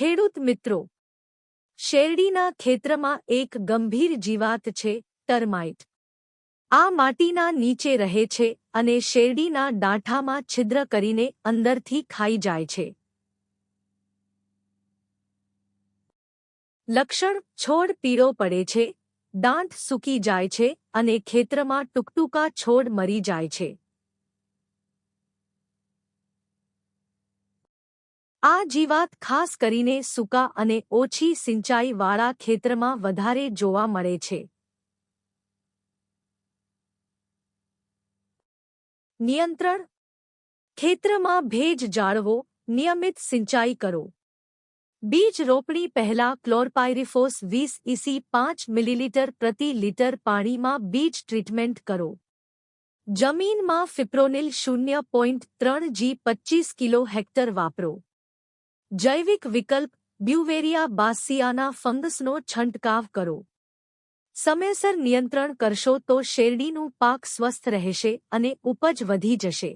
ખેડૂત મિત્રો, શેરડીના ખેતરમાં એક ગંભીર જીવાત છે, ટર્માઇટ. આ માટીના નીચે રહે છે અને શેરડીના ડાંઠામાં છિદ્ર કરીને અંદરથી ખાઈ જાય છે. લક્ષણ છોડ પીળો પડે છે દાંત સૂકી જાય છે અને ખેતરમાં ટુકટુકા છોડ મરી જાય છે. આ જીવાત ખાસ કરીને સૂકા અને ઓછી સિંચાઈવાળા ખેતરમાં વધારે જોવા મળે છે. નિયંત્રણ. ખેતરમાં ભેજ જાળવો, નિયમિત સિંચાઈ કરો. બીજ રોપણી પહેલા ક્લોરપાયરિફોસ વીસ ઇસી પાંચ મિલીલીટર પ્રતિ લિટર પાણીમાં બીજ ટ્રીટમેન્ટ કરો. જમીનમાં ફિપ્રોનિલ શૂન્ય પોઈન્ટ ત્રણ જી પચ્ચીસ કિલો હેક્ટર વાપરો. જૈવિક વિકલ્પ બ્યુવેરિયા બાસિયાના ફંગસનો છંટકાવ કરો. સમયસર નિયંત્રણ કરશો તો શેરડીનું પાક સ્વસ્થ રહેશે અને ઉપજ વધી જશે.